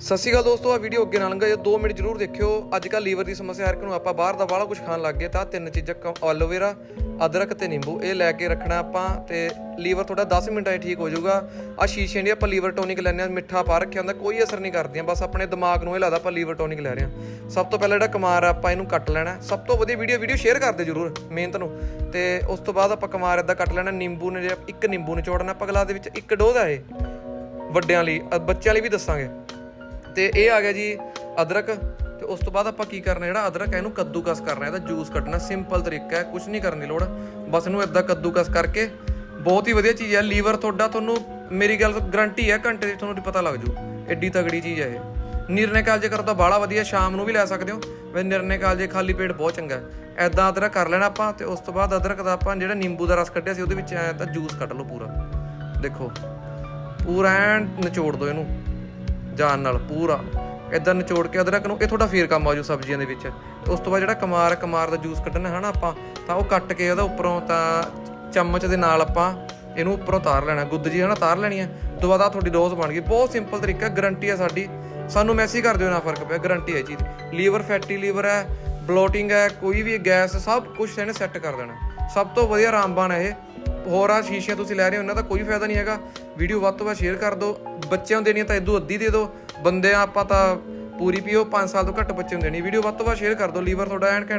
ਸਤਿ ਸ਼੍ਰੀ ਅਕਾਲ ਦੋਸਤੋ ਆ ਵੀਡੀਓ ਅੱਗੇ ਨਾ ਲੰਗਾ ਜੇ 2 ਮਿੰਟ ਜ਼ਰੂਰ ਦੇਖਿਓ। ਅੱਜ ਕੱਲ ਲੀਵਰ ਦੀ ਸਮੱਸਿਆ ਹਰ ਇੱਕ ਨੂੰ ਆਪਾਂ ਬਾਹਰ ਦਾ ਬਾਹਲਾ ਕੁਝ ਖਾਣ ਲੱਗ ਗਏ ਤਾਂ ਤਿੰਨ ਚੀਜ਼ਾਂ ਐਲੋਵੇਰਾ, ਅਦਰਕ ਤੇ ਨਿੰਬੂ, ਇਹ ਲੈ ਕੇ ਰੱਖਣਾ ਆਪਾਂ ਤੇ ਲੀਵਰ ਤੁਹਾਡਾ 10 ਮਿੰਟਾਂ 'ਚ ਠੀਕ ਹੋ ਜਾਊਗਾ। ਆ ਸ਼ੀਸ਼ੇ ਦੀ ਆਪਾਂ ਲੀਵਰ ਟੋਨਿਕ ਲੈਂਦੇ ਆ ਮਿੱਠਾ ਪਾ ਰੱਖਿਆ ਹੁੰਦਾ, ਕੋਈ ਅਸਰ ਨਹੀਂ ਕਰਦੀਆਂ, ਬਸ ਆਪਣੇ ਦਿਮਾਗ ਨੂੰ ਇਹ ਲੱਗਦਾ ਆਪਾਂ ਲੀਵਰ ਟੋਨਿਕ ਲੈ ਰਹੇ ਹਾਂ। ਸਭ ਤੋਂ ਪਹਿਲਾਂ ਜਿਹੜਾ ਕਮਾਰ ਆ, ਆਪਾਂ ਇਹਨੂੰ ਕੱਟ ਲੈਣਾ ਸਭ ਤੋਂ ਵਧੀਆ ਵੀਡੀਓ ਵੀਡੀਓ ਸ਼ੇਅਰ ਕਰਦੇ ਜਰੂਰ, ਮਿਹਨਤ ਨੂੰ। ਤੇ ਉਸ ਤੋਂ ਬਾਅਦ ਆਪਾਂ ਕਮਾਰ ਇਦਾਂ ਕੱਟ ਲੈਣਾ, ਨਿੰਬੂ ਨੇ ਜੇ ਇੱਕ ਨਿੰਬੂ ਨਿਚੋੜਨਾ, ਆਪਾਂ ਗਲਾਸ ਦੇ ਵਿੱਚ ਇੱਕ ਡੋਜ਼ ਆ ਇਹ। ਵੱਡਿਆਂ ਲਈ ਬੱਚਿਆਂ ਲਈ ਵੀ ਦੱਸਾਂਗੇ। ਤੇ ਇਹ ਆ ਗਿਆ ਜੀ ਅਦਰਕ, ਤੇ ਉਸ ਤੋਂ ਬਾਅਦ ਆਪਾਂ ਕੀ ਕਰਨਾ, ਜਿਹੜਾ ਅਦਰਕ ਹੈ ਇਹਨੂੰ ਕੱਦੂਕਸ ਕਰਨਾ, ਇਹਦਾ ਜੂਸ ਕੱਢਣਾ ਸਿੰਪਲ ਤਰੀਕਾ ਹੈ ਕੁਝ ਨਹੀਂ ਕਰਨ ਦੀ ਲੋੜ, ਬਸ ਇਹਨੂੰ ਇਦਾਂ ਕੱਦੂਕਸ ਕਰਕੇ, ਬਹੁਤ ਹੀ ਵਧੀਆ ਚੀਜ਼ ਹੈ, ਲੀਵਰ ਤੁਹਾਡਾ ਤੁਹਾਨੂੰ, ਮੇਰੀ ਗੱਲ ਗਰੰਟੀ ਹੈ, ਘੰਟੇ ਦੀ ਤੁਹਾਨੂੰ ਪਤਾ ਲੱਗ ਜੂ ਐਡੀ ਤਗੜੀ ਚੀਜ਼ ਹੈ ਇਹ। ਨਿਰਣੇ ਕਾਲਜੇ ਕਰੋ ਤਾਂ ਬਾਹਲਾ ਵਧੀਆ, ਸ਼ਾਮ ਨੂੰ ਵੀ ਲੈ ਸਕਦੇ ਹੋ, ਵੇ ਨਿਰਣੇ ਕਾਲਜੇ ਖਾਲੀ ਪੇਟ ਬਹੁਤ ਚੰਗਾ ਹੈ। ਐਦਾਂ ਅਦਰਕ ਕਰ ਲੈਣਾ ਆਪਾਂ, ਤੇ ਉਸ ਤੋਂ ਬਾਅਦ ਅਦਰਕ ਦਾ ਆਪਾਂ ਜਿਹੜਾ ਨਿੰਬੂ ਦਾ ਰਸ ਕੱਢਿਆ ਸੀ, ਉਹਦੇ ਵਿੱਚ ਐ ਤਾਂ ਜੂਸ ਕੱਢ ਲਓ ਪੂਰਾ। ਦੇਖੋ, ਪੂਰਾ ਐਨ ਨਿਚੋੜ ਦਿਓ ਇਹਨੂੰ। ਜਾਨ ਨਾਲ ਪੂਰਾ। ਇਦਾਂ ਨਿਚੋੜ ਕੇ ਅਦਰਕ ਨੂੰ, ਇਹ ਤੁਹਾਡਾ ਫੇਰ ਕੰਮ ਆ ਆਜੂ ਸਬਜ਼ੀਆਂ ਦੇ ਵਿੱਚ। ਤੇ ਉਸ ਤੋਂ ਬਾਅਦ ਜਿਹੜਾ ਕਮਾਰ ਕਮਾਰ ਦਾ ਜੂਸ ਕੱਢਣਾ ਹੈ ਨਾ ਆਪਾਂ, ਤਾਂ ਉਹ ਕੱਟ ਕੇ ਉਹਦਾ ਉੱਪਰੋਂ ਤਾਂ ਚਮਚ ਦੇ ਨਾਲ ਆਪਾਂ ਇਹਨੂੰ ਉੱਪਰੋਂ ਤਾਰ ਲੈਣਾ। ਗੁੱਦ ਜੀ ਹੈ ਨਾ ਤਾਰ ਲੈਣੀ ਹੈ ਦੁਬਾਰਾ ਤੁਹਾਡੀ ਡੋਜ਼ ਬਣ ਗਈ। ਬਹੁਤ ਸਿੰਪਲ ਤਰੀਕਾ ਗਰੰਟੀ ਹੈ ਸਾਡੀ। ਸਾਨੂੰ ਮੈਸੇਜ ਕਰ ਦਿਓ, ਨਾ ਫ਼ਰਕ ਪਿਆ ਗਰੰਟੀ ਹੈ ਇਹ ਚੀਜ਼। ਲੀਵਰ ਫੈਟੀ ਲੀਵਰ ਹੈ ਬਲੋਟਿੰਗ ਹੈ ਕੋਈ ਵੀ ਗੈਸ, ਸਭ ਕੁਝ ਇਹਨੇ ਸੈੱਟ ਕਰ ਦੇਣਾ। ਸਭ ਤੋਂ ਵਧੀਆ ਰਾਮਬਾਨ ਹੈ ਇਹ। ਹੋਰ ਆ ਸ਼ੀਸ਼ੀਆਂ ਤੁਸੀਂ ਲੈ ਰਹੇ ਹੋ ਇਹਨਾਂ ਦਾ ਕੋਈ ਫਾਇਦਾ ਨਹੀਂ ਹੈਗਾ। ਵੀਡੀਓ ਵੱਧ ਤੋਂ ਵੱਧ ਸ਼ੇਅਰ ਕਰ ਦਿਓ। ਬੱਚਿਆਂ ਨੂੰ ਦੇਣੀ ਤਾਂ ਇਦੋਂ ਅੱਧੀ ਦੇ ਦਿਓ। ਬੰਦੇ ਆਪਾਂ ਤਾਂ ਪੂਰੀ ਪੀਓ 5 ਸਾਲ ਤੋਂ ਘੱਟ ਬੱਚੇ ਨੂੰ ਦੇਣੀ ਵੀਡੀਓ ਵੱਧ ਤੋਂ ਵੱਧ ਸ਼ੇਅਰ ਕਰ ਦਿਓ ਲੀਵਰ ਤੁਹਾਡਾ ਐਂਡ ਘੈਂਟ